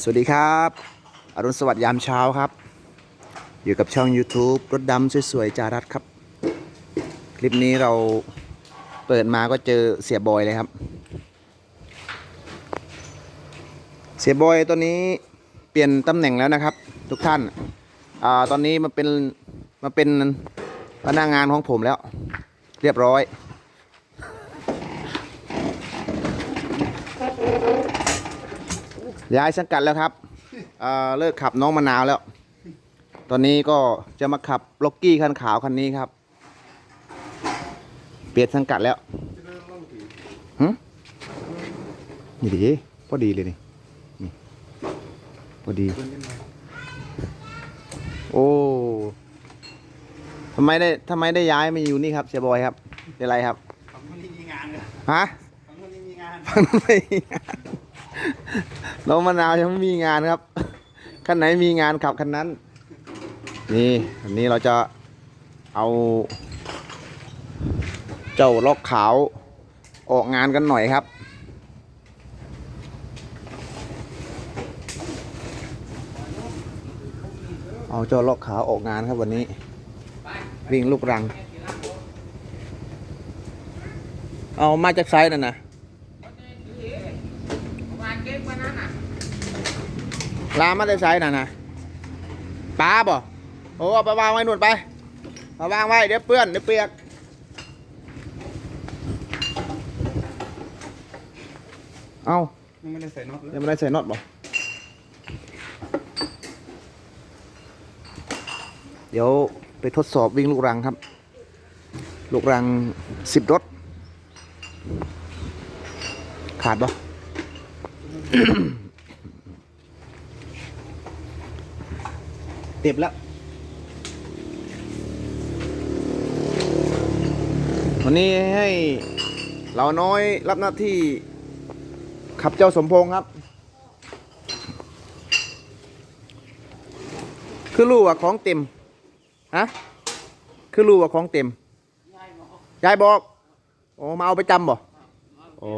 สวัสดีครับ อรุณสวัสดิ์ยามเช้าครับ อยู่กับช่อง YouTube รถดำสวยๆจารัสครับ คลิปนี้เราเปิดมาก็เจอเสียบอยเลยครับ เสียบอยตัวนี้เปลี่ยนตำแหน่งแล้วนะครับ ทุกท่านอาตอนนี้มาเป็นมาเป็นพนักงานของผมแล้ว เรียบร้อย ย้ายสังกัดแล้วครับเอ่อเลิกขับน้องมะนาวแล้ว ตอนนี้ก็จะมาขับล็อกกี้คันขาวคันนี้ครับ เปลี่ยนสังกัดแล้วหึนี่ดีพอดีเลยนี่นี่พอดี โอ้ทำไมได้ทำไมได้ย้ายมาอยู่นี่ครับเสียบอยครับเป็นไรครับฝั่งนู้นนี่มีงานเลยฮะฝั่งนู้นนี่มีงานฝั่งนู้นไม่มีงาน น้องมะนาวยังไม่มีงานครับคันไหนมีงานขับคันนั้น นี่อันนี้เราจะเอา เจ้าล็อกขาวออกงานกันหน่อยครับ เอาเจ้าล็อกขาวออกงานครับวันนี้ วิ่งลูกรัง เอามาจากไซส์นั่นนะ ลามาได้ใช้น่ะนะปลาบ่โอ้เอาไปวางไว้หนุนไปมาวางไว้เดี๋ยวเปื้อนเดี๋ยวเปียกเอายังไม่ได้ใส่น็อตเลยยังไม่ได้ใส่น็อตบ่เดี๋ยวไปทดสอบวิ่งลูกรังครับ ลูกรังสิบรถ ขาดบ่ เต็บแล้ว วันนี้ให้เราน้อยรับหน้าที่ขับเจ้าสมพงษ์ครับ คือรู้ว่าของเต็ม ฮะ คือรู้ว่าของเต็ม ยายบอก โอ้ มาเอาไปจำบ่ โอ้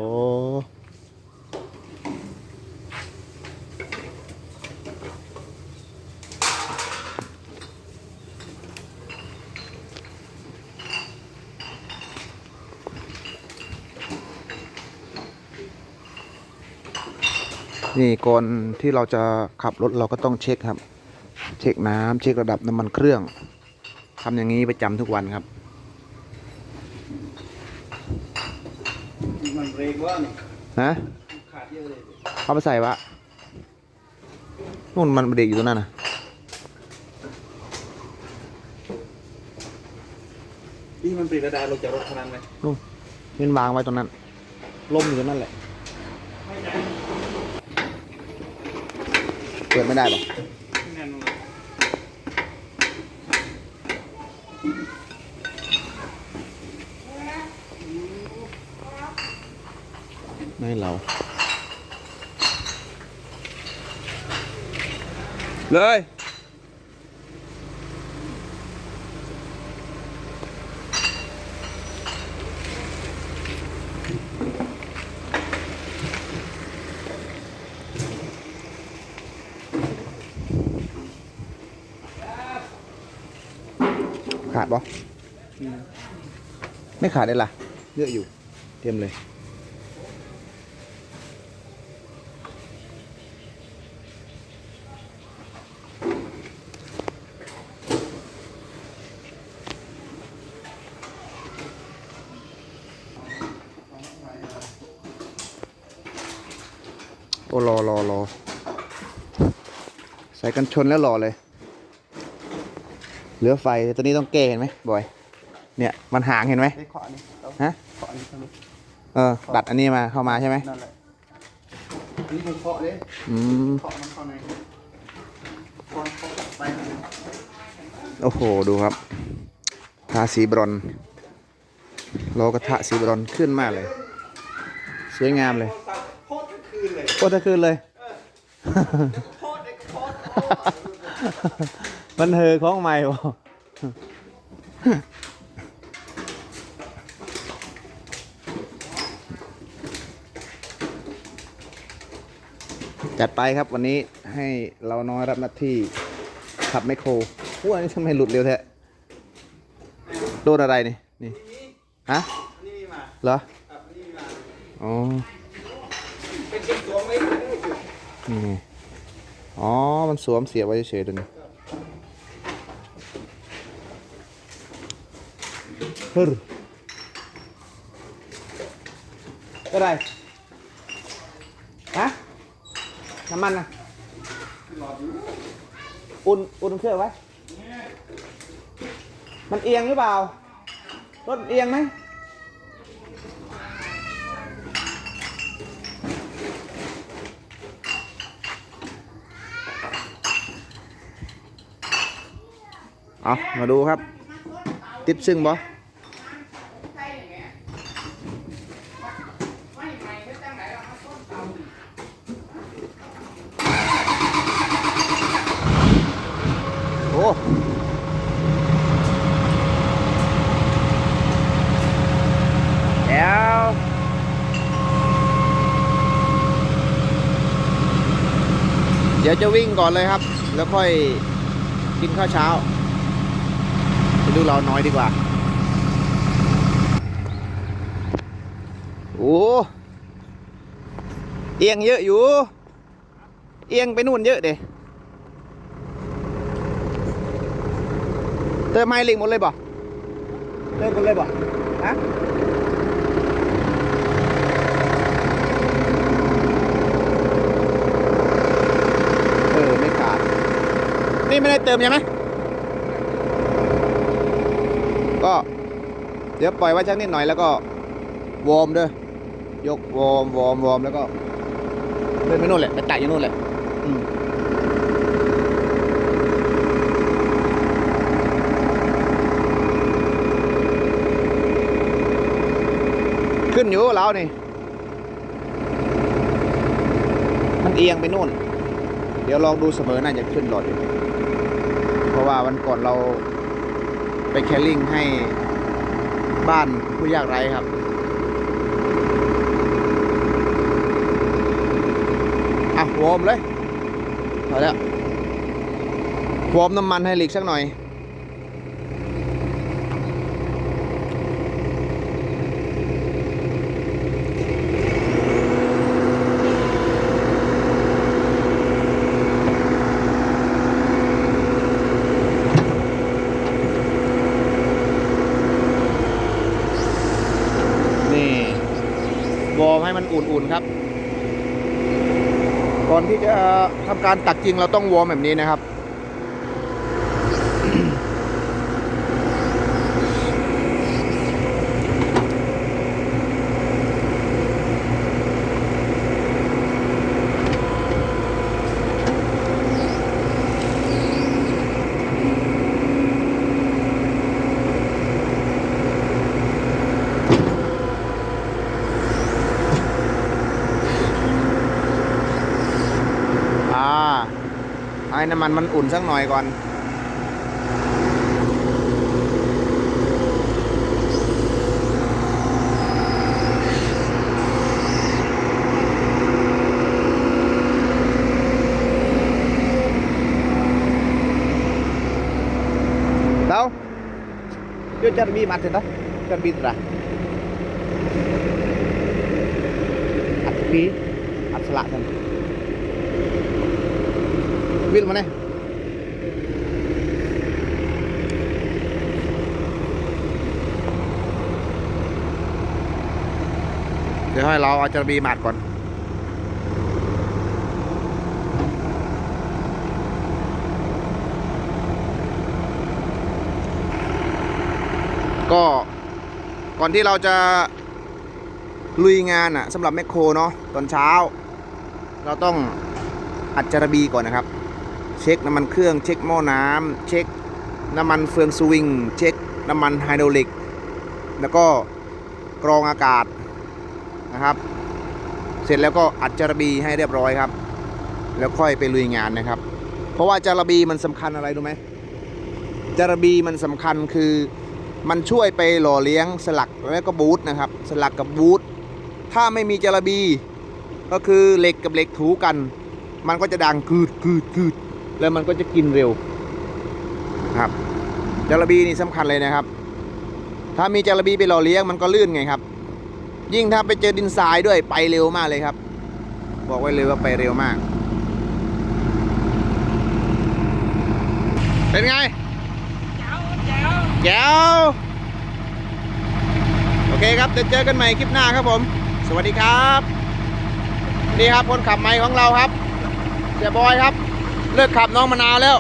นี่ก่อนที่เราจะขับรถเราก็ต้องเช็คครับ เช็คน้ำเช็คระดับน้ำมันเครื่องทำอย่างนี้ประจำทุกวันครับมันเบรกว่านี่ฮะขาดเยอะเลยเข้าไปใส่วะนู่นมันเด็กอยู่ตรงนั้นนะพี่มันปรีกระดาษลงจากรถคันนั้นไหมนู่นนี่มันวางไว้ตรงนั้นล่มอยู่ตรงนั้นแหละเปิดไม่ได้ปะแน่นอไม่ให้เรา เลย ขาดปะไม่ขาดเลยล่ะเยอะอยู่ เตรียมเลยโอ้รอรอรอใส่กันชนแล้วรอเลย เหลือไฟตัวนี้ต้องแก้เห็นไหมบอย เนี่ยมันห่างเห็นไหมไอ้ขอนี่เอาฮะขอนี่ทำไมเออดัดอันนี้มาเข้ามาใช่ไหมนั่นแหละอันนี่เป็นเคาะเลยอืมเคาะมันเข้าในเคาะเคาะไปโอ้โหดูครับทาสีบรอนซ์โลกระทะสีบรอนซ์ขึ้นมากเลย สวยงามเลยโคตรคืนเลยโคตรจะขึ้นเลยโคตรไอ้โคตร มันเฮอของใหม่บ่จัดไปครับวันนี้ให้เราน้อยรับหน้าที่ขับไมโครพวกนี้ทำไมหลุดเร็วแท้โดนอะไรนี่นี่ฮะเหรออ๋อเป็นเก็บตัวไว้นี่ไงอ๋อ มันสวมเสียไว้เฉยๆตัวนี้ฮึรก็ได้ฮะน้ำมันนะอุ่นอุ่นเครื่องไว้มันเอียงหรือเปล่า รถเอียงไหมเอามาดูครับ ติดซึ่งบ่ แล้วเดี๋ยวจะวิ่งก่อนเลยครับ แล้วค่อยกินข้าวเช้าไปดูเราน้อยดีกว่า โอ้เอียงเยอะอยู่ เอียงไปนู่นเยอะเด้ เติมไมลิงหมดเลยบ่เติมหมดเลยบ่ฮะเออไม่ขาดนี่ไม่ได้เติมใช่ไหมก็เดี๋ยวปล่อยไว้ชักนิดหน่อยแล้วก็วอร์มด้วยยกวอร์มวอร์มวอร์มแล้วก็เดินไปนู่นแหละไปแตะอยู่นู่นแหละอืม อยู่เรานี่ มันเอียงไปนู่น เดี๋ยวลองดูเสมอน่าจะขึ้นหลอดอยู่เพราะว่าวันก่อนเราไปแคลิ่งให้บ้านผู้ยากไร้ครับอะวอร์มเลยพอแล้ววอร์มน้ำมันให้หลีกสักหน่อย นี่ วอร์มให้มันอุ่นๆครับ ก่อนที่จะทำการตักจริงเราต้องวอร์มแบบนี้นะครับ อ่าให้น้ำ มันมันอุ่นสักหน่อยก่อน Tahu? Dia cari bi mati dah. Cari bi terah. At bi, at selak kan. วิลมาเนี่ยเดี๋ยวให้เราเอาจระบีหมาดก่อน ก็ก่อนที่เราจะลุยงานอะสำหรับแมคโครเนาะตอนเช้า เราต้องอัดจระบีก่อนนะครับ เช็คน้ำมันเครื่อง เช็คหม้อน้ำเช็คน้ำมันเฟืองสวิง เช็คน้ำมันไฮดรอลิก แล้วก็กรองอากาศ นะครับ เสร็จแล้วก็อัดจระบีให้เรียบร้อยครับ แล้วค่อยไปลุยงานนะครับ เพราะว่าจระบีมันสำคัญอะไรรู้ไหมจระบีมันสำคัญคือมันช่วยไปหล่อเลี้ยงสลักแล้วก็บูทนะครับ สลักกับบูทถ้าไม่มีจระบีก็คือเหล็กกับเหล็กถูกัน มันก็จะดังกืดกืดกืดแล้วมันก็จะกินเร็วครับจระบีนี่สำคัญเลยนะครับ ถ้ามีจระบีไปหล่อเลี้ยงมันก็ลื่นไงครับ ยิ่งถ้าไปเจอดินทรายด้วยไปเร็วมากเลยครับ บอกไว้เลยว่าไปเร็วมาก เป็นไงแจ๋วโอเคครับเดี๋ยวเจอกันใหม่คลิปหน้าครับผม สวัสดีครับ นี่ครับคนขับไม้ของเราครับเสียบอยครับ เลิกขับน้องมะนาวแล้ว